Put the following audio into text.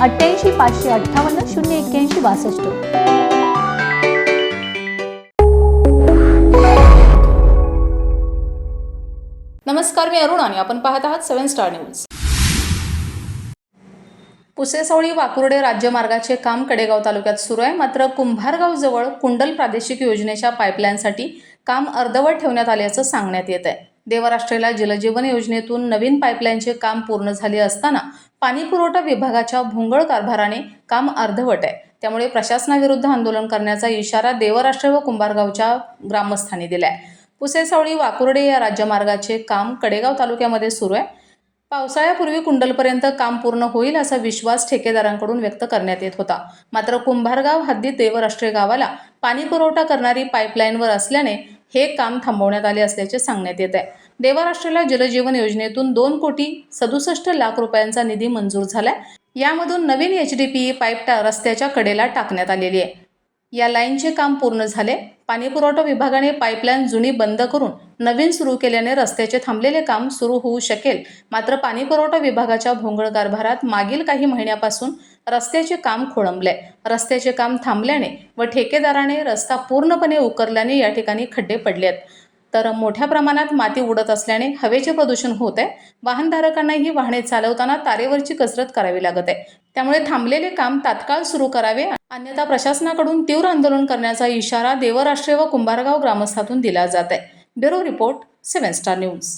अठ्ठ्याऐंशी पाचशे अठ्ठावन्न शून्य एक्क्याऐंशी बासष्ट. नमस्कार मी अरुण आणि आपण पाहत आहात सेवन स्टार न्यूज. पुसेसावळी वाकुर्डे राज्यमार्गाचे काम कडेगाव तालुक्यात सुरू आहे. मात्र कुंभारगाव जवळ कुंडल प्रादेशिक योजनेच्या पाईपलाईनसाठी काम अर्धवट ठेवण्यात आल्याचं सांगण्यात येत आहे. देवराष्ट्रेला जलजीवन योजनेतून नवीन पाईपलाईनचे काम पूर्ण झाले असताना पाणीपुरवठा विभागाच्या भोंगळ कारभाराने काम अर्धवट आहे. त्यामुळे प्रशासनाविरुद्ध आंदोलन करण्याचा इशारा देवराष्ट्र व कुंभारगावच्या ग्रामस्थांनी दिलाय. पुसेसावळी वाकुर्डे या राज्यमार्गाचे काम कडेगाव तालुक्यामध्ये सुरू आहे. पावसाळ्यापूर्वी कुंडलपर्यंत काम पूर्ण होईल असा विश्वास ठेकेदारांकडून व्यक्त करण्यात येत होता. मात्र कुंभारगाव हद्दीत देवराष्ट्रीय गावाला पाणीपुरवठा करणारी पाईपलाईनवर असल्याने हे काम थांबवण्यात आले असल्याचे सांगण्यात येत आहे. देवराष्ट्राला जलजीवन योजनेतून दोन कोटी सदुसष्ट लाख रुपयांचा निधी मंजूर झालाय. यामधून नवीन एच डी पी पाईप टा रस्त्याच्या कडेला टाकण्यात आलेली आहे. या लाईनचे काम पूर्ण झाले. पाणीपुरवठा विभागाने पाईपलाईन जुनी बंद करून नवीन सुरू केल्याने रस्त्याचे थांबलेले काम सुरू होऊ शकेल. मात्र पाणीपुरवठा विभागाच्या भोंगळ कारभारात मागील काही महिन्यापासून रस्त्याचे काम खोळंबले रस्त्याचे काम थांबल्याने व ठेकेदाराने रस्ता पूर्णपणे उकरल्याने या ठिकाणी खड्डे पडले आहेत तर मोठ्या प्रमाणात माती उडत असल्याने हवेचे प्रदूषण होत आहे. वाहनधारकांनाही वाहने चालवताना तारेवरची कसरत करावी लागत आहे. त्यामुळे थांबलेले काम तात्काळ सुरू करावे. अन्यथा प्रशासनाकडून तीव्र आंदोलन करण्याचा इशारा देवराष्ट्रीय व कुंभारगाव ग्रामस्थातून दिला जात आहे. Bureau report seven star news.